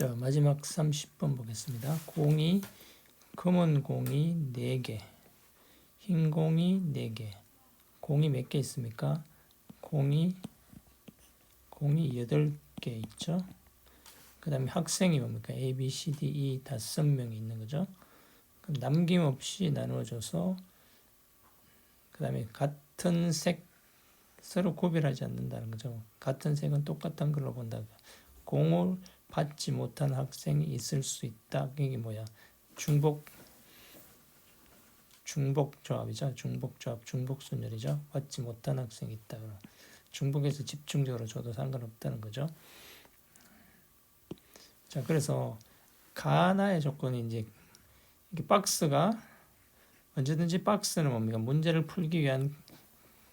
자, 마지막 30번 보겠습니다. 공이 검은 공이 4개, 흰 공이 4개. 공이 몇 개 있습니까? 공이 공이 8개 있죠. 그 다음에 학생이 뭡니까? A, B, C, D, E 다섯 명이 있는 거죠. 남김없이 나누어줘서 그 다음에 같은 색 서로 구별하지 않는다는 거죠. 같은 색은 똑같은 걸로 본다. 공을 받지 못한 학생이 있을 수 있다. 이게 뭐야? 중복 중복 조합이죠. 중복 조합, 중복 순열이죠. 받지 못한 학생이 있다. 중복에서 집중적으로 줘도 상관없다는 거죠. 자, 그래서 가나의 조건이 이제 이게 박스가 언제든지 박스는 뭡니까? 문제를 풀기 위한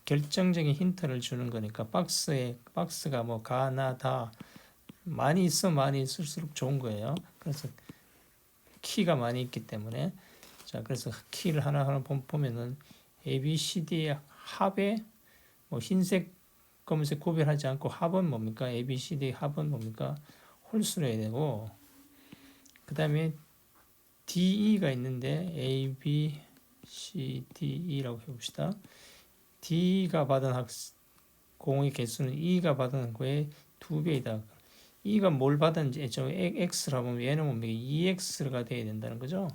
결정적인 힌트를 주는 거니까 박스에 박스가 뭐 가나 다 많이 있어 많이 있을수록 좋은 거예요. 그래서 키가 많이 있기 때문에 자 그래서 키를 하나하나 보- 보면은 A, B, C, D의 합에 뭐 흰색, 검은색 구별하지 않고 합은 뭡니까? A, B, C, D 합은 뭡니까? 홀수로 해야 되고 그 다음에 D, E가 있는데 A, B, C, D, E라고 해봅시다. D가 받은 학 공의 개수는 E가 받은 거의 두 배이다. E가 뭘 받은지 저 X라고 하면 얘는 뭡니까? EX가 돼야 된다는 거죠.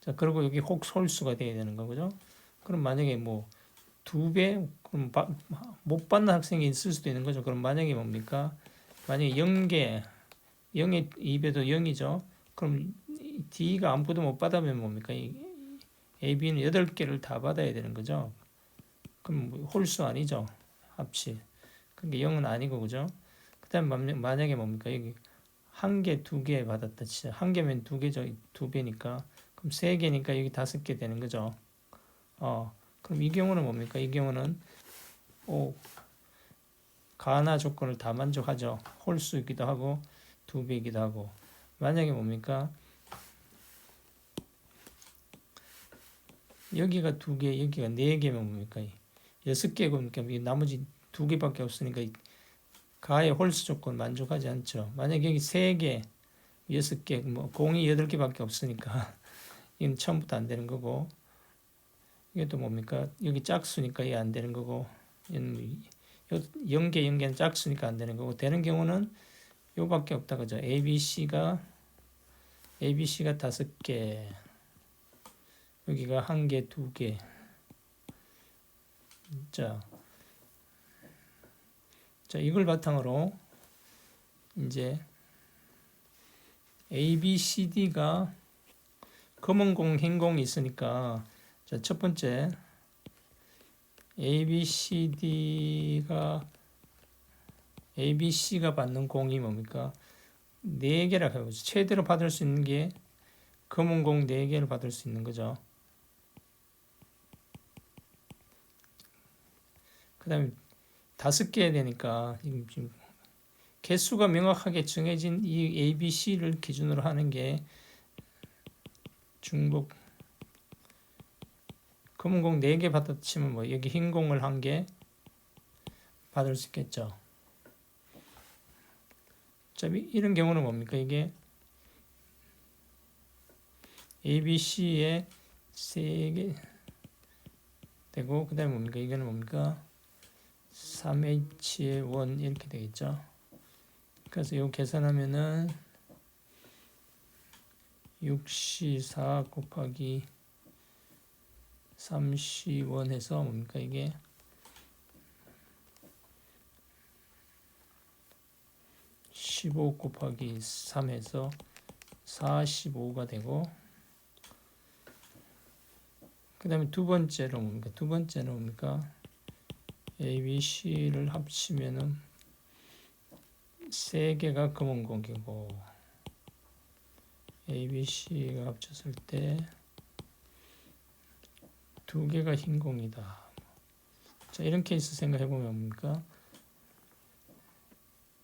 자, 그리고 여기 혹 홀수가 돼야 되는 거죠. 그럼 만약에 뭐 두 배, 그럼 바- 못 받는 학생이 있을 수도 있는 거죠. 그럼 만약에 뭡니까? 만약에 0개, 0의 2배도 0이죠. 그럼 이 D가 아무것도 못 받으면 뭡니까? 이 A, B는 8개를 다 받아야 되는 거죠. 그럼 뭐 홀수 아니죠. 합치. 그게 0은 아니고 그죠? 그다음 만- 만약에 뭡니까? 여기 한 개, 두 개 받았다 치자. 한 개면 두 개죠. 두 배니까. 그럼 세 개니까 여기 다섯 개 되는 거죠. 어. 그럼 이 경우는 뭡니까? 이 경우는 오 가나 조건을 다 만족하죠. 홀수이기도 하고 두 배이기도 하고. 만약에 뭡니까? 여기가 두 개, 여기가 네 개면 뭡니까? 여섯 개고? 이 나머지 두 개밖에 없으니까 이 가의 홀수 조건 만족하지 않죠. 만약에 여기 세 개, 여섯 개, 뭐 공이 여덟 개밖에 없으니까 이건 처음부터 안 되는 거고 이게 또 뭡니까? 여기 짝수니까 이게 안 되는 거고 뭐 요- 영계 영계는 짝수니까 안 되는 거고 되는 경우는 요밖에 없다 그죠? A, B, C가 A, B, C가 다섯 개 여기가 한 개, 두 개. 자, 자 이걸 바탕으로 이제 A, B, C, D가 검은 공, 흰 공이 있으니까 자, 첫 번째 A, B, C, D가 A, B, C가 받는 공이 뭡니까? 네 개라 해보죠. 최대로 받을 수 있는 게 검은 공네 개를 받을 수 있는 거죠. 그 다음에 다섯 개 되니까 지금 개수가 명확하게 정해진 이 A, B, C를 기준으로 하는 게 중복 검은 공 4개 받았 치면 뭐 여기 흰 공을 한 개 받을 수 있겠죠. 자, 이- 이런 경우는 뭡니까? 이게 A, B, C에 3개 되고 그 다음에 뭡니까? 이거는 뭡니까? 3H의 원 이렇게 되겠죠. 그래서 이거 계산하면은 6C4 곱하기 3C1 해서 뭡니까 이게? 15 곱하기 3 해서 45가 되고 그 다음에 두 번째로 뭡니까? 두 번째는 뭡니까 A, B, C를 합치면은 세 개가 검은 공이고 A, B, C가 합쳤을 때 두 개가 흰 공이다. 자 이런 케이스 생각해 보면 뭡니까?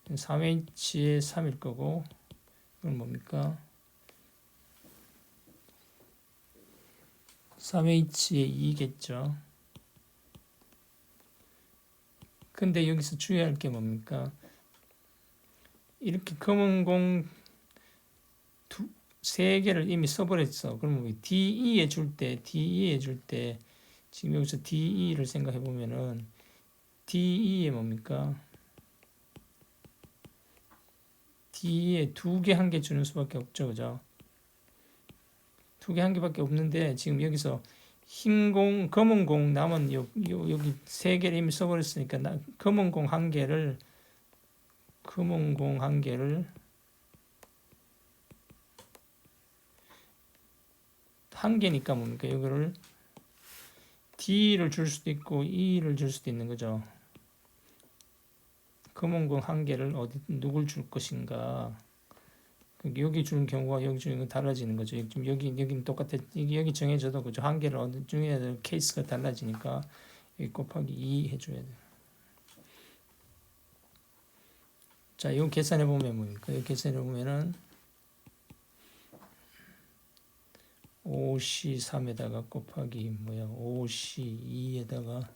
3H의 3일 거고 이건 뭡니까? 3H의 2겠죠. 근데 여기서 주의할 게 뭡니까? 이렇게 검은 공 두, 세 개를 이미 써버렸어. 그러면 DE에 줄 때, DE에 줄 때, 지금 여기서 DE를 생각해 보면은 DE에 뭡니까? D에 두 개, 한 개 주는 수밖에 없죠, 그죠? 두 개, 한 개밖에 없는데 지금 여기서 흰 공, 검은 공 남은 요, 요 여기 세 개를 이미 써버렸으니까 나, 검은 공 한 개를 검은 공 한 개를 한 개니까 뭡니까? 이거를 D를 줄 수도 있고 E를 줄 수도 있는 거죠. 검은 공 한 개를 어디 누굴 줄 것인가? 그 여기 주는 경우와 여기 주는 건 달라지는 거죠. 지금 여기 여기는 똑같아. 여기 정해져도 그죠. 한 개를 어느 중에 케이스가 달라지니까 여기 곱하기 2 해줘야 돼. 자, 이거 계산해 보면 뭡니까? 이거 계산해 보면은 5C3에다가 곱하기 뭐야? 5C2에다가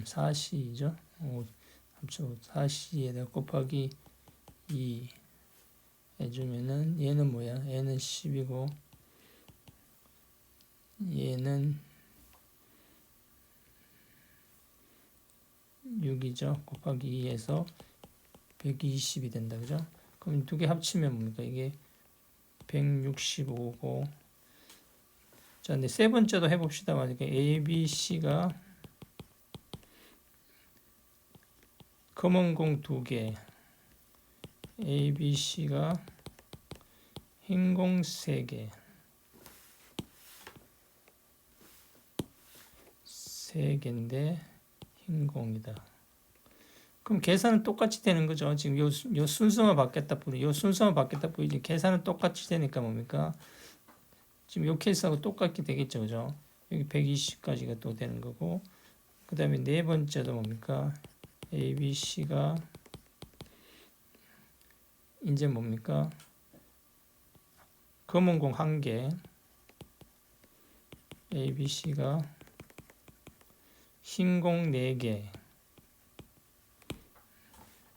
음, 4C죠. 오, 합쳐 4C에다 곱하기 2 해주면은 얘는 뭐야? 얘는 10이고 얘는 6이죠. 곱하기 2에서 120이 된다. 그죠? 그럼 두 개 합치면 뭡니까? 이게 165고 자, 근데 세 번째도 해봅시다. 만약에 A, B, C가 검은 공 두 개, A, B, C가 흰 공 세 개, 세 개인데 흰 공이다. 그럼 계산은 똑같이 되는 거죠. 지금 요, 수- 요 순서만 바뀌었다 뿐이, 요 순서만 바뀌었다 뿐이지 계산은 똑같이 되니까 뭡니까? 지금 요 케이스하고 똑같게 되겠죠, 그죠? 여기 120까지가 또 되는 거고, 그 다음에 네 번째도 뭡니까? A, B, C가 이제 뭡니까? 검은 공 한 개, A, B, C가 흰공 네 개.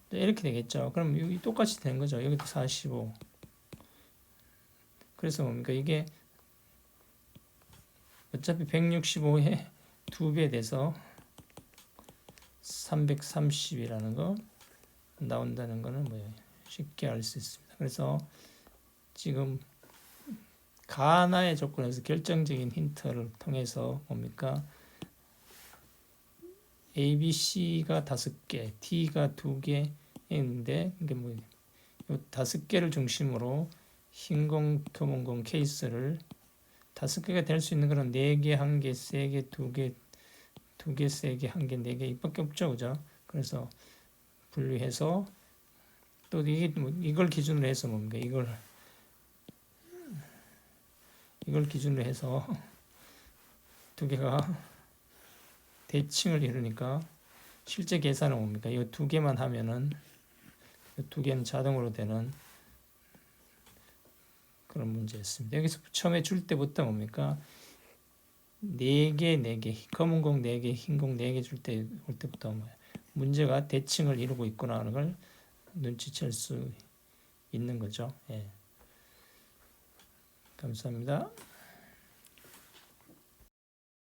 네, 이렇게 되겠죠. 그럼 여기 똑같이 되는 거죠. 여기도 45. 그래서 뭡니까? 이게 어차피 165에 두배 돼서 330이라는 거 나온다는 거는 뭐예요? 쉽게 알 수 있습니다. 그래서 지금 가나의 조건에서 결정적인 힌트를 통해서 뭡니까? A, B, C가 다섯 개, D가 두개 있는데 이게 뭐요 다섯 개를 중심으로 흰공, 검은공 케이스를 다섯 개가 될 수 있는 그런 네 개, 한 개, 세 개, 두 개, 두 개, 세 개, 한 개, 네 개 이밖에 없죠, 그죠? 그래서 분류해서 또 이게 뭐 이걸 기준으로 해서 뭡니까? 이걸 이걸 기준으로 해서 두 개가 대칭을 이루니까 실제 계산은 뭡니까? 이 두 개만 하면은 이두 개는 자동으로 되는 그런 문제였습니다. 여기서 처음에 줄 때부터 뭡니까? 네 개, 네 개, 검은 공네 개, 흰공네개줄 때 올 때부터 뭐야? 문제가 대칭을 이루고 있구나 하는 걸 눈치챌 수 있는 거죠. 예. 감사합니다.